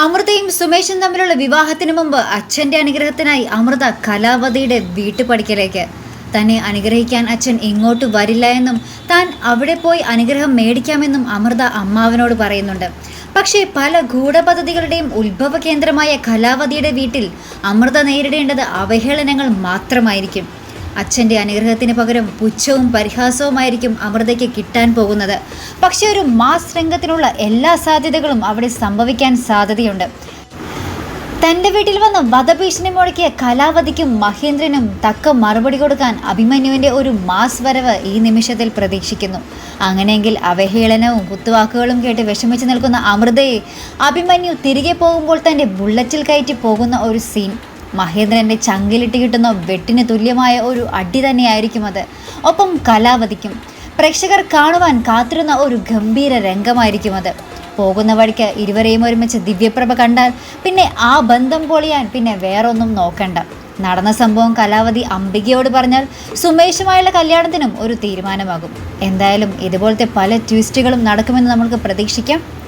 അമൃതയും സുമേഷും തമ്മിലുള്ള വിവാഹത്തിന് മുമ്പ് അച്ഛന്റെ അനുഗ്രഹത്തിനായി അമൃത കലാവതിയുടെ വീട്ടുപടിക്കലേക്ക്. തന്നെ അനുഗ്രഹിക്കാൻ അച്ഛൻ ഇങ്ങോട്ട് വരില്ല എന്നും താൻ അവിടെ പോയി അനുഗ്രഹം മേടിക്കാമെന്നും അമൃത അമ്മാവനോട് പറയുന്നുണ്ട്. പക്ഷേ പല ഗൂഢപദ്ധതികളുടെയും ഉത്ഭവ കേന്ദ്രമായ കലാവതിയുടെ വീട്ടിൽ അമൃത നേരിടേണ്ടത് അവഹേളനങ്ങൾ മാത്രമായിരിക്കും. അച്ഛന്റെ അനുഗ്രഹത്തിന് പകരം പുച്ഛവും പരിഹാസവുമായിരിക്കും അമൃതയ്ക്ക് കിട്ടാൻ പോകുന്നത്. പക്ഷേ ഒരു മാസ് രംഗത്തിനുള്ള എല്ലാ സാധ്യതകളും അവിടെ സംഭവിക്കാൻ സാധ്യതയുണ്ട്. തന്റെ വീട്ടിൽ വന്ന് വധഭീഷണി മുഴക്കിയ കലാവതിക്കും മഹേന്ദ്രനും തക്ക മറുപടി കൊടുക്കാൻ അഭിമന്യുവിന്റെ ഒരു മാസ് വരവ് ഈ നിമിഷത്തിൽ പ്രതീക്ഷിക്കുന്നു. അങ്ങനെയെങ്കിൽ അവഹേളനവും കുത്തുവാക്കുകളും കേട്ട് വിഷമിച്ച് നിൽക്കുന്ന അമൃതയെ അഭിമന്യു തിരികെ പോകുമ്പോൾ തന്റെ ബുള്ളറ്റിൽ കയറ്റി പോകുന്ന ഒരു സീൻ. മഹേന്ദ്രന്റെ ചങ്കിലിട്ട് കിട്ടുന്ന വെട്ടിന് തുല്യമായ ഒരു അടി തന്നെയായിരിക്കും അത്. ഒപ്പം കലാവതിക്കും പ്രേക്ഷകർ കാണുവാൻ കാത്തിരുന്ന ഒരു ഗംഭീര രംഗമായിരിക്കും അത്. പോകുന്ന വഴിക്ക് ഇരുവരെയും ഒരുമിച്ച് ദിവ്യപ്രഭ കണ്ടാൽ പിന്നെ ആ ബന്ധം പൊളിയാൻ പിന്നെ വേറൊന്നും നോക്കണ്ട. നടന്ന സംഭവം കലാവതി അംബികയോട് പറഞ്ഞാൽ സുമേഷുമായുള്ള കല്യാണത്തിനും ഒരു തീരുമാനമാകും. എന്തായാലും ഇതുപോലത്തെ പല ട്വിസ്റ്റുകളും നടക്കുമെന്ന് നമുക്ക് പ്രതീക്ഷിക്കാം.